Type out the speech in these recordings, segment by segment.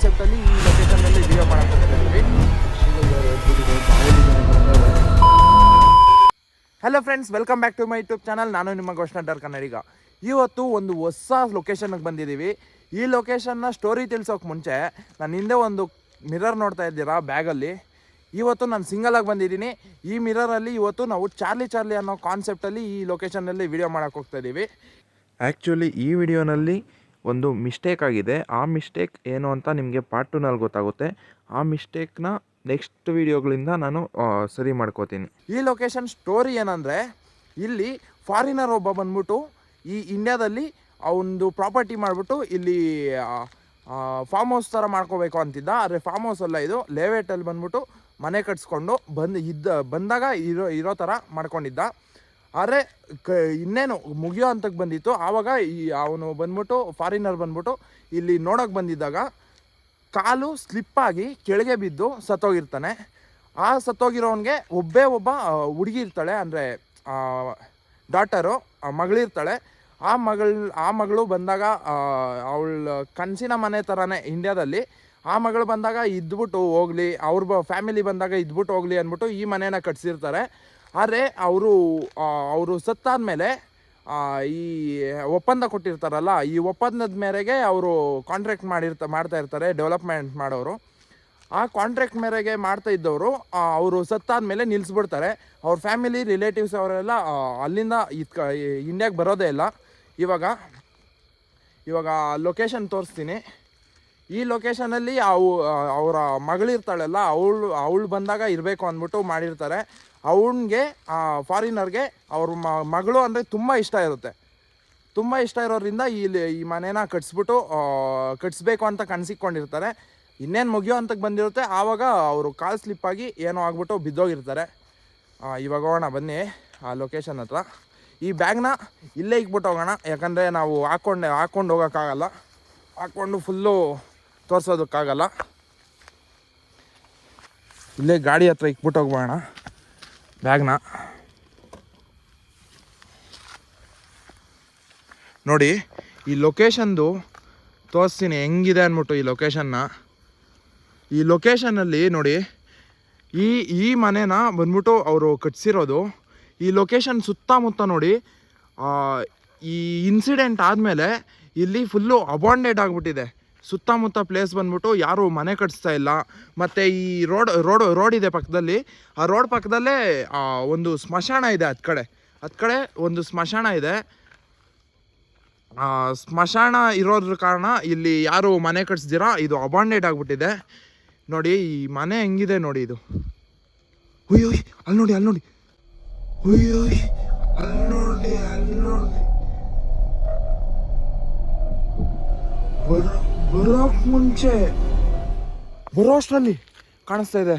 ಕಾನ್ಸೆಪ್ಟಲ್ಲಿ ಈ ಲೊಕೇಶನಲ್ಲಿ ವಿಡಿಯೋ ಮಾಡಕ್ಕೆ ಹೋಗ್ತಿದ್ದೀವಿ hello friends welcome back to my YouTube channel ನಾನು ನಿಮ್ಮ ಘೋಷಣಾಡರ್ ಕನ್ನಡಿಗ. ಇವತ್ತು ಒಂದು ಹೊಸ ಲೊಕೇಶನ್ಗೆ ಬಂದಿದ್ದೀವಿ. ಈ ಲೊಕೇಶನ್ನ ಸ್ಟೋರಿ ತಿಳಿಸೋಕೆ ಮುಂಚೆ ನಾನು ಹಿಂದೆ ಒಂದು ಮಿರರ್ ನೋಡ್ತಾ ಇದ್ದೀರಾ ಬ್ಯಾಗಲ್ಲಿ ಇವತ್ತು ನಾನು ಸಿಂಗಲಾಗಿ ಬಂದಿದ್ದೀನಿ. ಈ ಮಿರರಲ್ಲಿ ಇವತ್ತು ನಾವು ಚಾರ್ಲಿ ಚಾರ್ಲಿ ಅನ್ನೋ ಕಾನ್ಸೆಪ್ಟಲ್ಲಿ ಈ ಲೊಕೇಶನ್ನಲ್ಲಿ ವಿಡಿಯೋ ಮಾಡೋಕೆ ಹೋಗ್ತಾ ಇದ್ದೀವಿ. ಆ್ಯಕ್ಚುಲಿ ಈ ವಿಡಿಯೋನಲ್ಲಿ ಒಂದು ಮಿಸ್ಟೇಕ್ ಆಗಿದೆ. ಆ ಮಿಸ್ಟೇಕ್ ಏನು ಅಂತ ನಿಮಗೆ ಪಾರ್ಟ್ ಟೂನಲ್ಲಿ ಗೊತ್ತಾಗುತ್ತೆ. ಆ ಮಿಸ್ಟೇಕ್ನ ನೆಕ್ಸ್ಟ್ ವಿಡಿಯೋಗಳಿಂದ ನಾನು ಸರಿ ಮಾಡ್ಕೋತೀನಿ. ಈ ಲೊಕೇಶನ್ ಸ್ಟೋರಿ ಏನಂದರೆ, ಇಲ್ಲಿ ಫಾರಿನರ್ ಒಬ್ಬ ಬಂದ್ಬಿಟ್ಟು, ಈ ಇಂಡ್ಯಾದಲ್ಲಿ ಒಂದು ಪ್ರಾಪರ್ಟಿ ಮಾಡಿಬಿಟ್ಟು ಇಲ್ಲಿ ಫಾರ್ಮ್ ಹೌಸ್ ಥರ ಮಾಡ್ಕೋಬೇಕು ಅಂತಿದ್ದ. ಆದರೆ ಫಾರ್ಮ್ ಹೌಸ್ ಅಲ್ಲ ಇದು. ಲೇವೇಟಲ್ಲಿ ಬಂದ್ಬಿಟ್ಟು ಮನೆ ಕಟ್ಸ್ಕೊಂಡು ಬಂದು ಇದ್ದ, ಬಂದಾಗ ಇರೋ ಇರೋ ಥರ ಮಾಡ್ಕೊಂಡಿದ್ದ. ಆದರೆ ಕ, ಇನ್ನೇನು ಮುಗಿಯೋ ಹಂತಕ್ಕೆ ಬಂದಿತ್ತು. ಆವಾಗ ಈ ಅವನು ಬಂದ್ಬಿಟ್ಟು ಫಾರಿನರ್ ಬಂದ್ಬಿಟ್ಟು ಇಲ್ಲಿ ನೋಡೋಕೆ ಬಂದಿದ್ದಾಗ ಕಾಲು ಸ್ಲಿಪ್ಪಾಗಿ ಕೆಳಗೆ ಬಿದ್ದು ಸತ್ತೋಗಿರ್ತಾನೆ. ಆ ಸತ್ತೋಗಿರೋನಿಗೆ ಒಬ್ಬೇ ಒಬ್ಬ ಹುಡುಗಿ ಇರ್ತಾಳೆ. ಅಂದರೆ ಡಾಟರು ಮಗಳಿರ್ತಾಳೆ ಆ ಮಗಳ ಆ ಮಗಳು ಬಂದಾಗ ಅವಳ ಕನಸಿನ ಮನೆ ಥರನೇ ಇಂಡ್ಯಾದಲ್ಲಿ ಆ ಮಗಳು ಬಂದಾಗ ಇದ್ಬಿಟ್ಟು ಹೋಗ್ಲಿ, ಅವ್ರ ಫ್ಯಾಮಿಲಿ ಬಂದಾಗ ಇದ್ಬಿಟ್ಟು ಹೋಗ್ಲಿ ಅಂದ್ಬಿಟ್ಟು ಈ ಮನೇನ ಕಟ್ಸಿರ್ತಾರೆ. ಆದರೆ ಅವರು ಅವರು ಸತ್ತಾದ ಮೇಲೆ ಈ ಒಪ್ಪಂದ ಕೊಟ್ಟಿರ್ತಾರಲ್ಲ, ಈ ಒಪ್ಪಂದದ ಮೇರೆಗೆ ಅವರು ಕಾಂಟ್ರಾಕ್ಟ್ ಮಾಡಿರ್ತ, ಮಾಡ್ತಾ ಇರ್ತಾರೆ ಡೆವಲಪ್ಮೆಂಟ್ ಮಾಡೋರು. ಆ ಕಾಂಟ್ರಾಕ್ಟ್ ಮೇರೆಗೆ ಮಾಡ್ತಾ ಇದ್ದವರು ಅವರು ಸತ್ತಾದ ಮೇಲೆ ನಿಲ್ಲಿಸ್ಬಿಡ್ತಾರೆ ಅವ್ರ ಫ್ಯಾಮಿಲಿ ರಿಲೇಟಿವ್ಸ್ ಅವರೆಲ್ಲ ಅಲ್ಲಿಂದ ಇದ್ಕ ಇಂಡಿಯಾಗೆ ಬರೋದೇ ಇಲ್ಲ. ಇವಾಗ ಇವಾಗ ಲೊಕೇಶನ್ ತೋರಿಸ್ತೀನಿ. ಈ ಲೊಕೇಶನಲ್ಲಿ ಅವು ಅವರ ಮಗಳಿರ್ತಾಳಲ್ಲ, ಅವಳು ಅವಳು ಬಂದಾಗ ಇರಬೇಕು ಅಂದ್ಬಿಟ್ಟು ಮಾಡಿರ್ತಾರೆ. ಅವನಿಗೆ ಫಾರಿನರ್ಗೆ ಅವ್ರ ಮಗಳು ಅಂದರೆ ತುಂಬ ಇಷ್ಟ ಇರುತ್ತೆ. ತುಂಬ ಇಷ್ಟ ಇರೋದ್ರಿಂದ ಇಲ್ಲಿ ಈ ಮನೇನ ಕಟ್ಸ್ಬಿಟ್ಟು ಕಟ್ಸ್ಬೇಕು ಅಂತ ಕನ್ಸಿಕ್ಕೊಂಡಿರ್ತಾರೆ. ಇನ್ನೇನು ಮುಗಿಯೋ ಅಂತಕ್ಕೆ ಬಂದಿರುತ್ತೆ. ಆವಾಗ ಅವರು ಕಾಲು ಸ್ಲಿಪ್ಪಾಗಿ ಏನೋ ಆಗ್ಬಿಟ್ಟು ಬಿದ್ದೋಗಿರ್ತಾರೆ. ಇವಾಗ ಹೋಗೋಣ, ಬನ್ನಿ, ಆ ಲೊಕೇಶನ್ ಹತ್ರ. ಈ ಬ್ಯಾಗ್ನ ಇಲ್ಲೇ ಇಕ್ಬಿಟ್ಟು ಹೋಗೋಣ. ಯಾಕಂದರೆ ನಾವು ಹಾಕ್ಕೊಂಡೆ ಹಾಕ್ಕೊಂಡು ಹೋಗೋಕ್ಕಾಗಲ್ಲ. ಹಾಕ್ಕೊಂಡು ಫುಲ್ಲು ತೋರಿಸೋದಕ್ಕಾಗಲ್ಲ. ಇಲ್ಲೇ ಗಾಡಿ ಹತ್ರ ಇಕ್ಬಿಟ್ಟು ಹೋಗ್ಬೋಣ ಬ್ಯಾಗ್ನ. ನೋಡಿ, ಈ ಲೊಕೇಶನ್ದು ತೋರಿಸ್ತೀನಿ, ಹೆಂಗಿದೆ ಅಂದ್ಬಿಟ್ಟು ಈ ಲೊಕೇಶನ್ನ ಈ ಲೊಕೇಶನಲ್ಲಿ ನೋಡಿ, ಈ ಈ ಮನೆನ ಬಂದ್ಬಿಟ್ಟು ಅವರು ಕಟ್ಸಿರೋದು. ಈ ಲೊಕೇಶನ್ ಸುತ್ತಮುತ್ತ ನೋಡಿ ಈ ಇನ್ಸಿಡೆಂಟ್ ಆದಮೇಲೆ ಇಲ್ಲಿ ಫುಲ್ಲು ಅಬಾಂಡೆಡ್ ಆಗಿಬಿಟ್ಟಿದೆ. ಸುತ್ತಮುತ್ತ ಪ್ಲೇಸ್ ಬಂದ್ಬಿಟ್ಟು ಯಾರು ಮನೆ ಕಟ್ಸ್ತಾ ಇಲ್ಲ. ಮತ್ತು ಈ ರೋಡ್ ರೋಡ್ ರೋಡ್ ಇದೆ ಪಕ್ಕದಲ್ಲಿ. ಆ ರೋಡ್ ಪಕ್ಕದಲ್ಲೇ ಒಂದು ಸ್ಮಶಾನ ಇದೆ ಹತ್ತು ಕಡೆ. ಕಡೆ ಒಂದು ಸ್ಮಶಾನ ಇದೆ. ಸ್ಮಶಾನ ಇರೋದ್ರ ಕಾರಣ ಇಲ್ಲಿ ಯಾರು ಮನೆ ಕಟ್ಸಿದಿರಾ, ಇದು ಅಬಾಂಡೆಡ್ ಆಗಿಬಿಟ್ಟಿದೆ. ನೋಡಿ, ಈ ಮನೆ ಹೆಂಗಿದೆ ನೋಡಿ ಇದು. ಹುಯ್ಯೋ ಅಲ್ಲಿ ನೋಡಿ ಅಲ್ಲಿ ನೋಡಿ. ಹುಯ್ಯೋ ಅಲ್ಲಿ ನೋಡಿ ಅಲ್ಲಿ ನೋಡಿ. ಬರೋಕ್ ಮುಂಚೆ ಬರೋ ಅಷ್ಟರಲ್ಲಿ ಕಾಣಿಸ್ತಾ ಇದೆ.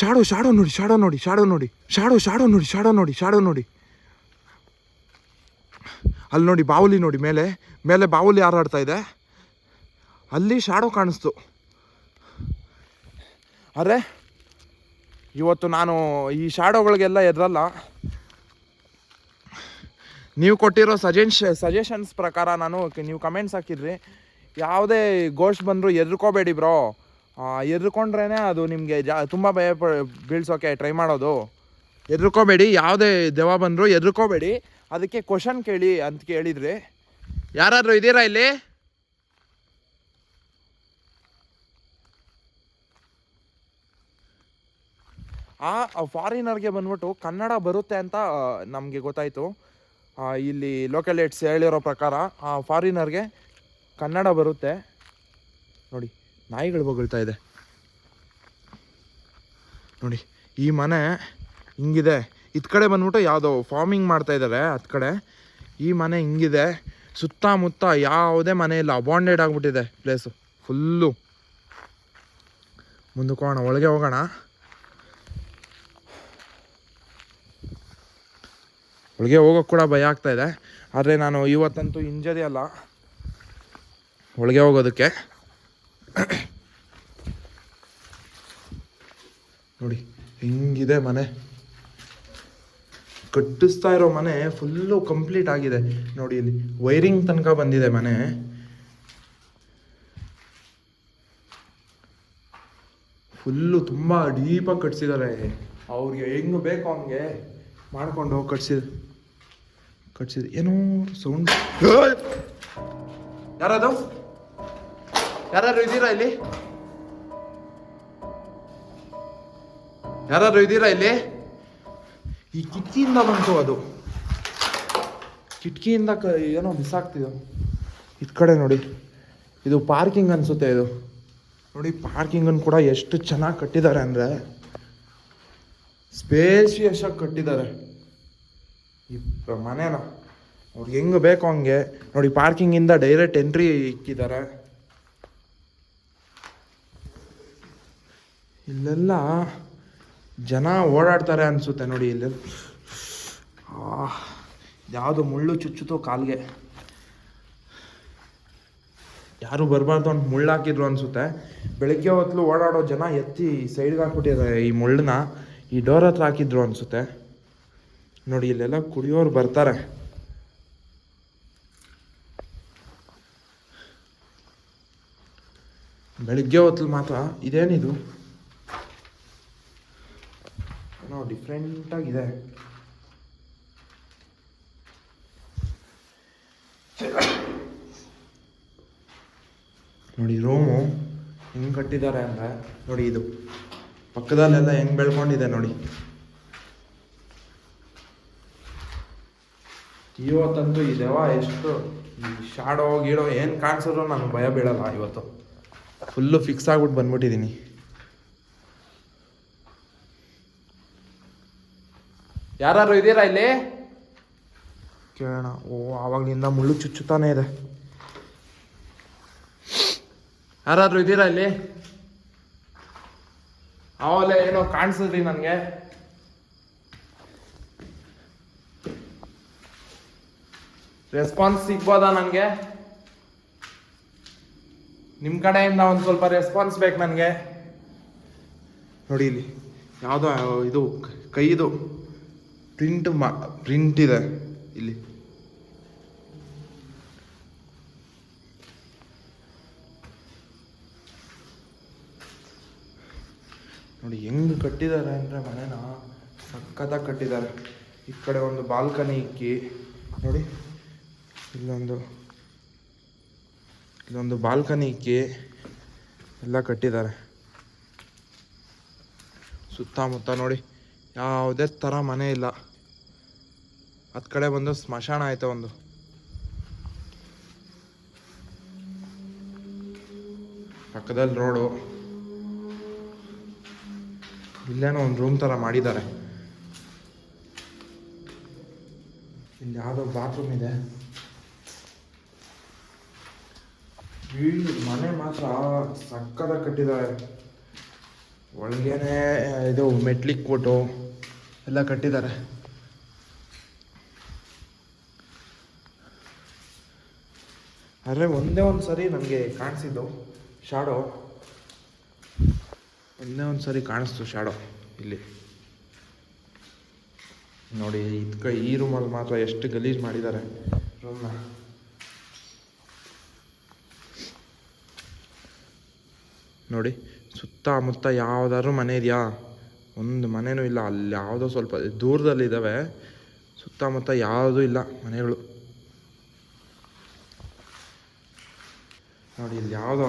ಶಾಡೋ ಶಾಡೋ ನೋಡಿ ಶಾಡೋ ನೋಡಿ ಶಾಡೋ ನೋಡಿ, ಶಾಡೋ ಶಾಡೋ ನೋಡಿ ಶಾಡೋ ನೋಡಿ ಶಾಡೋ ನೋಡಿ. ಅಲ್ಲಿ ನೋಡಿ ಬಾವುಲಿ ನೋಡಿ, ಮೇಲೆ ಮೇಲೆ ಬಾವುಲಿ ಹಾರಾಡ್ತಾ ಇದೆ. ಅಲ್ಲಿ ಶಾಡೋ ಕಾಣಿಸ್ತು. ಅರೆ, ಇವತ್ತು ನಾನು ಈ ಶಾಡೋಗಳಿಗೆಲ್ಲ ಎದ್ರಲ್ಲ. ನೀವು ಕೊಟ್ಟಿರೋ ಸಜೆಷ ಸಜೆಷನ್ಸ್ ಪ್ರಕಾರ ನಾನು, ನೀವು ಕಮೆಂಟ್ಸ್ ಹಾಕಿದ್ರಿ. ಯಾವುದೇ ಗೋಸ್ಟ್ ಬಂದರೂ ಎದ್ರುಕೋಬೇಡಿ ಬ್ರೋ ಎದ್ರುಕೊಂಡ್ರೇ ಅದು ನಿಮಗೆ ಜಾ, ತುಂಬ ಭಯ ಪ ಬೀಳ್ಸೋಕೆ ಟ್ರೈ ಮಾಡೋದು. ಎದ್ರುಕೋಬೇಡಿ ಯಾವುದೇ ದೆವ ಬಂದರೂ ಎದ್ರುಕೋಬೇಡಿ ಅದಕ್ಕೆ ಕ್ವಶನ್ ಕೇಳಿ ಅಂತ ಕೇಳಿದ್ರಿ, ಯಾರಾದರೂ ಇದ್ದೀರಾ ಇಲ್ಲಿ? ಆ ಫಾರಿನರ್ಗೆ ಬಂದ್ಬಿಟ್ಟು ಕನ್ನಡ ಬರುತ್ತೆ ಅಂತ ನಮಗೆ ಗೊತ್ತಾಯಿತು. ಇಲ್ಲಿ ಲೋಕಲ್ ಏಟ್ಸ್ ಹೇಳಿರೋ ಪ್ರಕಾರ ಆ ಫಾರಿನರ್ಗೆ ಕನ್ನಡ ಬರುತ್ತೆ. ನೋಡಿ, ನಾಯಿಗಳು ಬೊಗಳ್ತಾ ಇದೆ. ನೋಡಿ, ಈ ಮನೆ ಹಿಂಗಿದೆ. ಇದ್ ಕಡೆ ಬಂದ್ಬಿಟ್ಟು ಯಾವುದೋ ಫಾರ್ಮಿಂಗ್ ಮಾಡ್ತಾ ಇದ್ದಾರೆ ಅತ್ ಕಡೆ. ಈ ಮನೆ ಹಿಂಗಿದೆ. ಸುತ್ತಮುತ್ತ ಯಾವುದೇ ಮನೆ ಇಲ್ಲ. ಅಬಾಂಡೆಡ್ ಆಗಿಬಿಟ್ಟಿದೆ ಪ್ಲೇಸು ಫುಲ್ಲು ಮುಂದಕ್ಕೆ ಹೋಗೋಣ, ಒಳಗೆ ಹೋಗೋಣ. ಒಳಗೆ ಹೋಗೋಕ್ಕೆ ಕೂಡ ಭಯ ಆಗ್ತಾ ಇದೆ. ಆದರೆ ನಾನು ಇವತ್ತಂತೂ ಇಂಜರಿ ಅಲ್ಲ ಒಳಗೆ ಹೋಗೋದಕ್ಕೆ. ನೋಡಿ, ಹಿಂಗಿದೆ ಮನೆ. ಕಟ್ಟಿಸ್ತಾ ಇರೋ ಮನೆ ಫುಲ್ಲು ಕಂಪ್ಲೀಟ್ ಆಗಿದೆ. ನೋಡಿ, ಇಲ್ಲಿ ವೈರಿಂಗ್ ತನಕ ಬಂದಿದೆ ಮನೆ. ಫುಲ್ಲು ತುಂಬ ಡೀಪಾಗಿ ಕಟ್ಸಿದ್ದಾರೆ ಅವ್ರಿಗೆ ಹೆಂಗೆ ಬೇಕು ಹಂಗೆ ಮಾಡ್ಕೊಂಡು ಹೋಗಿ ಕಟ್ಸಿದ ಕಟ್ಸಿದ. ಏನೋ ಸೌಂಡ್ ಯಾರದು? ಯಾರು ಇದ್ದೀರಾ ಇಲ್ಲಿ? ಯಾರು ಇದ್ದೀರಾ ಇಲ್ಲಿ? ಈ ಕಿಟಕಿಯಿಂದ ಬಂತು ಅದು. ಕಿಟಕಿಯಿಂದ ಕ ಏನೋ ಬಿಸಾಕ್ತಿದ್ದು ಇದ್ ಕಡೆ ನೋಡಿ. ಇದು ಪಾರ್ಕಿಂಗ್ ಅನ್ಸುತ್ತೆ ಇದು. ನೋಡಿ ಪಾರ್ಕಿಂಗನ್ನು ಕೂಡ ಎಷ್ಟು ಚೆನ್ನಾಗಿ ಕಟ್ಟಿದ್ದಾರೆ ಅಂದರೆ. ಸ್ಪೇಷಿಯಸ್ ಆಗಿ ಕಟ್ಟಿದ್ದಾರೆ. ಈ ಮನೇನ. ಅವ್ರಿಗೆ ಹೆಂಗೆ ಬೇಕು ಹಂಗೆ. ನೋಡಿ ಪಾರ್ಕಿಂಗಿಂದ ಡೈರೆಕ್ಟ್ ಎಂಟ್ರಿ ಇಕ್ಕಿದ್ದಾರೆ. ಇಲ್ಲೆಲ್ಲ ಜನ ಓಡಾಡ್ತಾರೆ ಅನಿಸುತ್ತೆ ನೋಡಿ ಇಲ್ಲಿ. ಯಾವುದು ಮುಳ್ಳು ಚುಚ್ಚುತ್ತೋ ಕಾಲ್ಗೆ. ಯಾರು ಬರಬಾರ್ದು ಅಂತ ಮುಳ್ಳು ಹಾಕಿದ್ರು ಅನಿಸುತ್ತೆ. ಬೆಳಗ್ಗೆ ಹೊತ್ತು ಓಡಾಡೋ ಜನ ಎತ್ತಿ ಸೈಡ್ಗೆ ಹಾಕ್ಬಿಟ್ಟಿದ್ದಾರೆ ಈ ಮುಳ್ಳನ್ನ. ಈ ಡೋರ್ ಹತ್ರ ಹಾಕಿದ್ರು ಅನಿಸುತ್ತೆ. ನೋಡಿ, ಇಲ್ಲೆಲ್ಲ ಕುಡಿಯೋರು ಬರ್ತಾರೆ. ಬೆಳಿಗ್ಗೆ ಹೊತ್ತಲ್ಲಿ ಮಾತ್ರ ಇದೇನಿದು? ಏನೋ ಡಿಫ್ರೆಂಟ್ ಆಗಿದೆ ನೋಡಿ, ರೂಮು ಹೆಂಗ್ ಕಟ್ಟಿದ್ದಾರೆ ಅಂದರೆ, ನೋಡಿ ಇದು. ಪಕ್ಕದಲ್ಲೆಲ್ಲ ಹೆಂಗ್ ಬೆಳ್ಕೊಂಡಿದೆ ನೋಡಿ. ಇವತ್ತಂತೂ ಇದೆವ ಎಷ್ಟು ಶಾಡೋ ಗೀಡೋ ಏನು ಕಾಣಿಸಿದ್ರು ನನಗೆ ಭಯ ಬೀಳಲ್ಲ ಇವತ್ತು. ಫುಲ್ಲು ಫಿಕ್ಸ್ ಆಗ್ಬಿಟ್ಟು ಬಂದ್ಬಿಟ್ಟಿದ್ದೀನಿ ಯಾರು ಇದ್ದೀರಾ ಇಲ್ಲಿ? ಕೇಳೋಣ. ಓ ಆವಾಗಲಿಂದ ಮುಳ್ಳು ಚುಚ್ಚುತ್ತಾನೆ ಇದೆ. ಯಾರಾದ್ರೂ ಇದ್ದೀರಾ ಇಲ್ಲಿ? ಆವಾಗಲೇ ಏನೋ ಕಾಣಿಸಿದ್ರಿ ನನಗೆ. ರೆಸ್ಪಾನ್ಸ್ ಸಿಗ್ಬೋದಾ ನನಗೆ? ನಿಮ್ಮ ಕಡೆಯಿಂದ ಒಂದು ಸ್ವಲ್ಪ ರೆಸ್ಪಾನ್ಸ್ ಬೇಕು ನನಗೆ. ನೋಡಿ ಇಲ್ಲಿ ಯಾವುದೋ ಇದು ಕೈದು. ಪ್ರಿಂಟ್ ಮಾ ಪ್ರಿಂಟ್ ಇದೆ ಇಲ್ಲಿ. ನೋಡಿ ಹೆಂಗ್ ಕಟ್ಟಿದ್ದಾರೆ ಅಂದರೆ ಮನೇನ ಸಖತ್ತಾಗಿ ಕಟ್ಟಿದ್ದಾರೆ. ಈ ಕಡೆ ಒಂದು ಬಾಲ್ಕನಿ ಇಕ್ಕಿ. ನೋಡಿ, ಇಲ್ಲೊಂದು ಇಲ್ಲೊಂದು ಬಾಲ್ಕನಿ ಇಕ್ಕಿ. ಎಲ್ಲ ಕಟ್ಟಿದ್ದಾರೆ. ಸುತ್ತಮುತ್ತ ನೋಡಿ. ಯಾವುದೇ ಥರ ಮನೆ ಇಲ್ಲ. ಹತ್ತು ಕಡೆ ಬಂದು ಸ್ಮಶಾನ ಆಯ್ತು ಒಂದು. ಪಕ್ಕದಲ್ಲಿ ರೋಡು ಇಲ್ಲೇನೋ ಒಂದು ರೂಮ್ ಥರ ಮಾಡಿದ್ದಾರೆ. ಇಲ್ಲಿ ಯಾವುದೋ ಬಾತ್ರೂಮ್ ಇದೆ. ಮನೆ ಮಾತ್ರ ಸಕ್ಕದ ಕಟ್ಟಿದ್ದಾರೆ. ಒಳಗೇನೆ, ಇದು ಮೆಟ್ಲಿಕ್ ಕೊಟ್ಟು ಎಲ್ಲ ಕಟ್ಟಿದ್ದಾರೆ. ಆದರೆ ಒಂದೇ ಒಂದು ಸರಿ ನನಗೆ ಕಾಣಿಸಿದ್ದು ಶಾಡೋ ಒಂದೇ ಒಂದು ಸರಿ ಕಾಣಿಸ್ತು ಶಾಡೋ ಇಲ್ಲಿ. ನೋಡಿ ಇದಕ್ಕೆ ಈ ರೂಮಲ್ಲಿ ಮಾತ್ರ ಎಷ್ಟು ಗಲೀಜು ಮಾಡಿದ್ದಾರೆ ರೂಮ್ನ ನೋಡಿ, ಸುತ್ತಮುತ್ತ ಯಾವ್ದಾದ್ರು ಮನೆ ಇದೆಯಾ? ಒಂದು ಮನೆಯೂ ಇಲ್ಲ, ಅಲ್ಲಿ ಯಾವುದೋ ಸ್ವಲ್ಪ ದೂರದಲ್ಲಿದ್ದಾವೆ. ಸುತ್ತಮುತ್ತ ಯಾವುದೂ ಇಲ್ಲ ಮನೆಗಳು. ನೋಡಿ, ಇಲ್ಲಿ ಯಾವುದೋ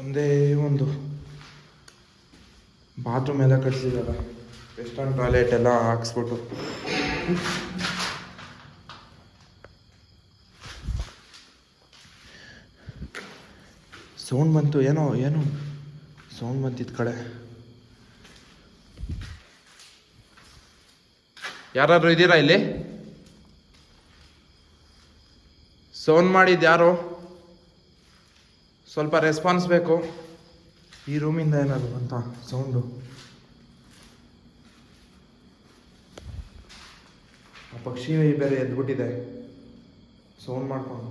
ಒಂದೇ ಒಂದು ಬಾತ್ರೂಮ್ ಎಲ್ಲ ಕಟ್ಸಿದಾರ ವೆಸ್ಟರ್ನ್ ಟಾಯ್ಲೆಟ್ ಎಲ್ಲ ಹಾಕ್ಸ್ಬಿಟ್ಟು. ಸೌಂಡ್ ಬಂತು, ಏನೋ, ಏನು ಸೌಂಡ್ ಬಂತಿದ್ ಕಡೆ. ಯಾರಾದ್ರೂ ಇದ್ದೀರಾ ಇಲ್ಲಿ? ಸೌಂಡ್ ಮಾಡಿದ್ದು ಯಾರು? ಸ್ವಲ್ಪ ರೆಸ್ಪಾನ್ಸ್ ಬೇಕು. ಈ ರೂಮಿಂದ ಏನಾದ್ರು ಅಂತ ಸೌಂಡು ಆ ಪಕ್ಷಿ ಬೇರೆ ಎದ್ಬಿಟ್ಟಿದೆ. ಸೌಂಡ್ ಮಾಡ್ಕೊಂಡು.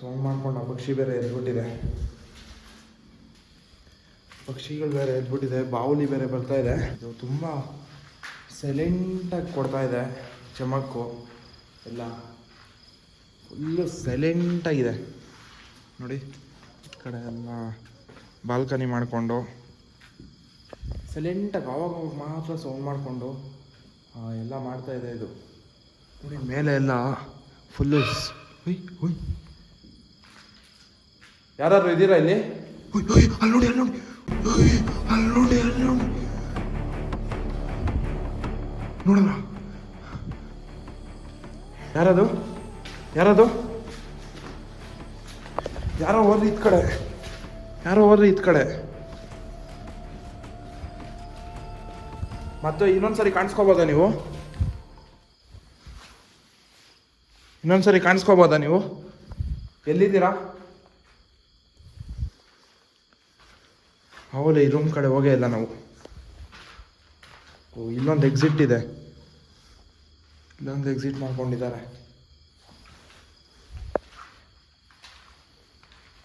ಸೌಂಡ್ ಮಾಡ್ಕೊಂಡು ಆ ಪಕ್ಷಿ ಬೇರೆ ಎದ್ಬಿಟ್ಟಿದೆ. ಪಕ್ಷಿಗಳು ಬೇರೆ ಎದ್ಬಿಟ್ಟಿದೆ ಬಾವಲಿ ಬೇರೆ ಬರ್ತಾ ಇದೆ. ಇದು ತುಂಬ ಸೈಲೆಂಟಾಗಿ ಕೊಡ್ತಾ ಇದೆ, ಚಮಕ್ಕು ಎಲ್ಲ. ಫುಲ್ಲು ಸೈಲೆಂಟಾಗಿದೆ ನೋಡಿ, ಈ ಕಡೆ ಎಲ್ಲ ಬಾಲ್ಕನಿ ಮಾಡಿಕೊಂಡು ಸೈಲೆಂಟಾಗಿ ಅವಾಗ ಮಾತ್ರ ಸೌಂಡ್ ಮಾಡಿಕೊಂಡು ಎಲ್ಲ ಮಾಡ್ತಾ ಇದೆ ಇದು. ನೋಡಿ, ಮೇಲೆ ಎಲ್ಲ ಫುಲ್ಲು ಹುಯ್ ಹುಯ್. ಯಾರಾದ್ರು ಇದ್ದೀರಾ ಇಲ್ಲಿ? ಹುಯ್ ಹುಯ್, ಅಲ್ಲಿ ನೋಡಿ ಅಲ್ಲಿ ನೋಡಿ. ಅಲ್ಲೋಡಿ ನೋಡಿ ನೋಡಲ್ಲ ಯಾರದು? ಯಾರದು? ಯಾರೋ ಹೋದ್ರಿ ಇತ್ ಕಡೆ. ಯಾರೋ ಹೋದ್ರಿ ಇತ್ ಕಡೆ. ಮತ್ತೆ ಇನ್ನೊಂದ್ಸರಿ ಕಾಣಿಸ್ಕೋಬೋದಾ ನೀವು? ಇನ್ನೊಂದ್ಸರಿ ಕಾಣಿಸ್ಕೋಬೋದಾ ನೀವು? ಎಲ್ಲಿದ್ದೀರಾ? ಹೌದು ಈ ರೂಮ್ ಕಡೆ ಹೋಗೇ ಇಲ್ಲ ನಾವು. ಓ, ಇಲ್ಲೊಂದು ಎಕ್ಸಿಟ್ ಇದೆ. ಇಲ್ಲೊಂದು ಎಕ್ಸಿಟ್ ಮಾಡ್ಕೊಂಡಿದ್ದಾರೆ.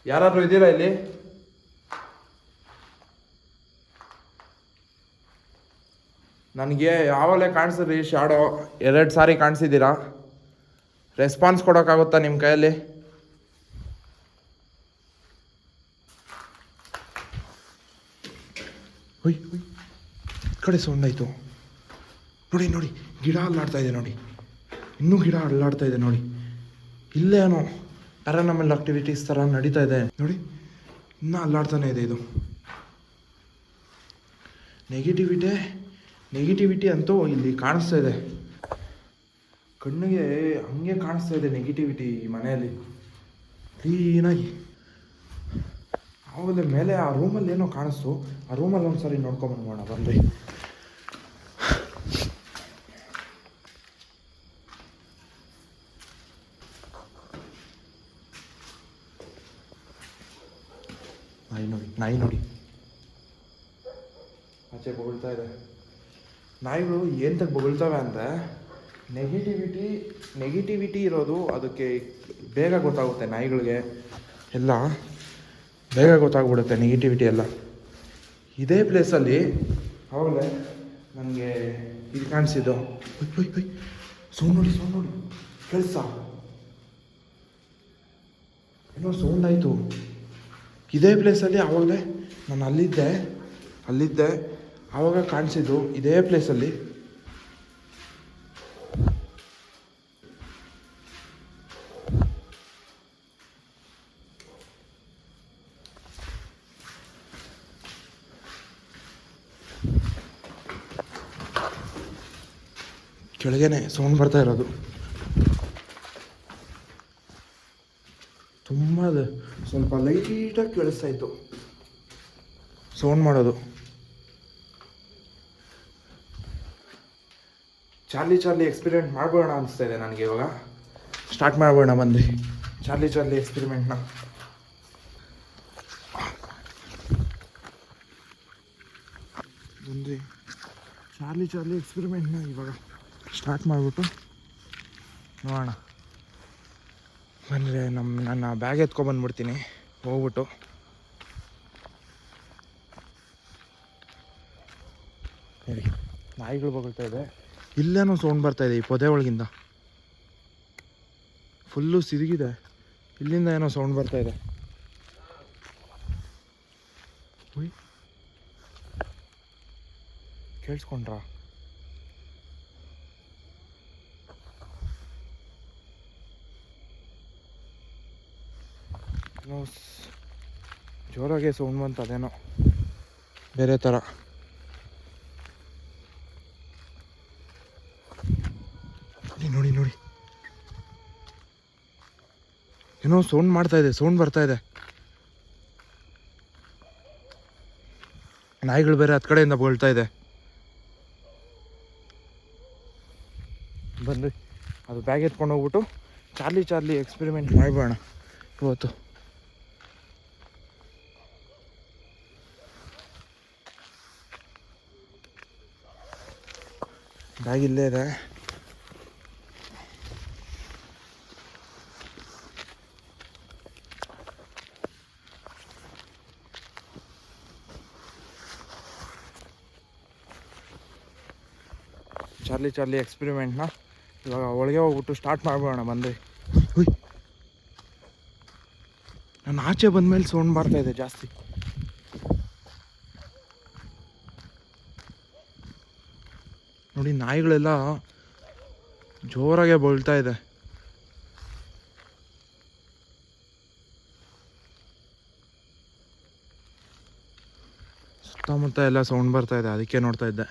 ಯಾರಾದರೂ ಇದ್ದೀರಾ ಇಲ್ಲಿ? ನನಗೆ ಯಾವಾಗಲೇ ಕಾಣಿಸಿದ್ರಿ ಶಾಡೋ ಎರಡು ಸಾರಿ ಕಾಣಿಸಿದ್ದೀರಾ? ರೆಸ್ಪಾನ್ಸ್ ಕೊಡೋಕ್ಕಾಗುತ್ತಾ ನಿಮ್ಮ ಕೈಯಲ್ಲಿ? ಹುಯ್, ಹೊಯ್. ಕಡೆ ಸೌಂಡ್ ಆಯಿತು. ನೋಡಿ ನೋಡಿ, ಗಿಡ ಅಲ್ಲಾಡ್ತಾ ಇದೆ ನೋಡಿ. ಇನ್ನೂ ಗಿಡ ಅಲ್ಲಾಡ್ತಾ ಇದೆ ನೋಡಿ. ಇಲ್ಲೇನೋ ಪ್ಯಾರಾನಮಲ್ ಆಕ್ಟಿವಿಟೀಸ್ ಥರ ನಡೀತಾ ಇದೆ. ನೋಡಿ, ಇನ್ನೂ ಅಲ್ಲಾಡ್ತಾನೆ ಇದೆ ಇದು. ನೆಗೆಟಿವಿಟಿ ನೆಗೆಟಿವಿಟಿ ಅಂತೂ ಇಲ್ಲಿ ಕಾಣಿಸ್ತಾ ಇದೆ. ಕಣ್ಣಿಗೆ ಹಂಗೆ ಕಾಣಿಸ್ತಾ ಇದೆ ನೆಗೆಟಿವಿಟಿ ಈ ಮನೆಯಲ್ಲಿ. ಕ್ಲೀನಾಗಿ. ಆಮೇಲೆ ಮೇಲೆ ಆ ರೂಮಲ್ಲಿ ಏನೋ ಕಾಣಿಸ್ತು. ಆ ರೂಮಲ್ಲಿ ಒಂದ್ಸರಿ ನೋಡ್ಕೊಂಬಂದ್ಬೋಣ ಬಂದು ನಾಯಿ ನೋಡಿ ನಾಯಿ ನೋಡಿ. ಆಚೆ ಬೊಗಳ್ತಾ ಇದೆ. ನಾಯಿಗಳು ಎಂತಕ್ಕೆ ಬೊಗಳ್ತವೆ ಅಂದರೆ ನೆಗೆಟಿವಿಟಿ ನೆಗೆಟಿವಿಟಿ ಇರೋದು ಅದಕ್ಕೆ ಬೇಗ ಗೊತ್ತಾಗುತ್ತೆ ನಾಯಿಗಳಿಗೆ. ಎಲ್ಲ ಬೇಗ ಗೊತ್ತಾಗ್ಬಿಡುತ್ತೆ ನೆಗೆಟಿವಿಟಿ ಎಲ್ಲ. ಇದೇ ಪ್ಲೇಸಲ್ಲಿ ಆವಾಗಲೇ ನನಗೆ ಇದು ಕಾಣಿಸಿದ್ದು. ಸೌಂಡ್ ನೋಡಿ ಸೌಂಡ್ ನೋಡಿ. ಕೆಲಸ ಏನೋ ಸೌಂಡ್ ಆಯಿತು. ಇದೇ ಪ್ಲೇಸಲ್ಲಿ ಆವಾಗಲೇ ನಾನು ಅಲ್ಲಿದ್ದೆ ಅಲ್ಲಿದ್ದೆ ಆವಾಗ ಕಾಣಿಸಿದ್ದು ಇದೇ ಪ್ಲೇಸಲ್ಲಿ ಕೆಳಗೇನೆ ಸೌಂಡ್ ಬರ್ತಾ ಇರೋದು. ತುಂಬ ಸ್ವಲ್ಪ ಲೈಟಾಗಿ ಕೇಳಿಸ್ತಾ ಇತ್ತು. ಸೌಂಡ್ ಮಾಡೋದು. ಚಾರ್ಲಿ ಚಾರ್ಲಿ ಎಕ್ಸ್ಪೆರಿಮೆಂಟ್ ಮಾಡ್ಬೋಣ ಅನಿಸ್ತಾ ಇದೆ ನನಗೆ ಇವಾಗ. ಸ್ಟಾರ್ಟ್ ಮಾಡ್ಬೋಣ ಬಂದು ಚಾರ್ಲಿ ಚಾರ್ಲಿ ಎಕ್ಸ್ಪೆರಿಮೆಂಟ್ನ ಬಂದ್ರಿ ಚಾರ್ಲಿ ಚಾರ್ಲಿ ಎಕ್ಸ್ಪೆರಿಮೆಂಟ್ನ ಇವಾಗ. ಸ್ಟಾರ್ಟ್ ಮಾಡಿಬಿಟ್ಟು. ನೋಡೋಣ. ಬಂದರೆ ನಮ್ಮ ನನ್ನ ಬ್ಯಾಗ್ ಎತ್ಕೊಬಂದ್ಬಿಡ್ತೀನಿ ಹೋಗ್ಬಿಟ್ಟು. ಹೇಳಿ ನಾಯಿಗಳು ಬಗಳ್ತಾ ಇದೆ. ಇಲ್ಲೇನೋ ಸೌಂಡ್ ಬರ್ತಾ ಇದೆ ಈ ಪೊದೆ ಒಳಗಿಂದ. ಫುಲ್ಲು ಸಿರುಗಿದೆ. ಇಲ್ಲಿಂದ ಏನೋ ಸೌಂಡ್ ಬರ್ತಾ ಇದೆ. ಕೇಳಿಸ್ಕೊಂಡ್ರಾ? ಏನೋ ಸ್- ಜೋರಾಗೆ ಸೌಂಡ್ ಬಂತು ಅದೇನೋ ಬೇರೆ ಥರ ನೋಡಿ ನೋಡಿ. ಏನೋ ಸೌಂಡ್ ಮಾಡ್ತಾ ಇದೆ, ಸೌಂಡ್ ಬರ್ತಾ ಇದೆ. ನಾಯಿಗಳು ಬೇರೆ ಹತ್ತು ಕಡೆಯಿಂದ ಬೀಳ್ತಾ ಇದೆ. ಬನ್ನಿ ಅದು ಬ್ಯಾಗ್ ಎತ್ಕೊಂಡು ಹೋಗ್ಬಿಟ್ಟು ಚಾರ್ಲಿ ಚಾರ್ಲಿ ಎಕ್ಸ್ಪೆರಿಮೆಂಟ್ ಮಾಡಬೇಡ ಇವತ್ತು. ಬ್ಯಾಗ್ ಇಲ್ಲೇ ಇದೆ. ಚಾರ್ಲಿ ಚಾರ್ಲಿ ಎಕ್ಸ್ಪಿರಿಮೆಂಟ್ನ ಇವಾಗ ಒಳಗೆ ಹೋಗ್ಬಿಟ್ಟು ಸ್ಟಾರ್ಟ್ ಮಾಡ್ಬೋಣ ಬಂದ್ರಿ. ಹುಯ್. ನಾನು ಆಚೆ ಬಂದ ಮೇಲೆ ಸೌಂಡ್ ಇದೆ ಜಾಸ್ತಿ. ನೋಡಿ ನಾಯಿಗಳೆಲ್ಲ ಜೋರಾಗೆ ಬೊಳ್ತಾ ಇದೆ. ಸುತ್ತಮುತ್ತ ಎಲ್ಲ ಸೌಂಡ್ ಬರ್ತಾ ಇದೆ ಅದಕ್ಕೆ ನೋಡ್ತಾ ಇದ್ದೆ.